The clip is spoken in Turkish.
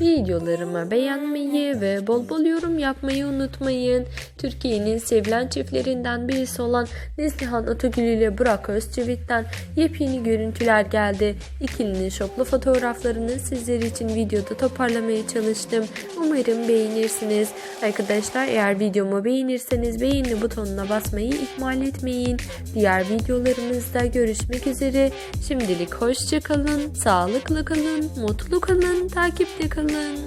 videolarımı beğenmeyi ve bol bol yorum yapmayı unutmayın. Türkiye'nin sevilen çiftlerinden birisi olan Neslihan Atagül ile Burak Özçivit'ten yepyeni görüntüler geldi. İkilinin şoklu fotoğraflarını sizler için videoda toparlamaya çalıştım. Umarım beğenirsiniz. Arkadaşlar eğer videomu beğenirseniz beğeni butonuna basmayı ihmal etmeyin. Diğer videolarımızda görüşmek üzere. Şimdilik hoşça kalın, sağlıklı kalın, mutlu kalın, takipte kalın. gentlemen.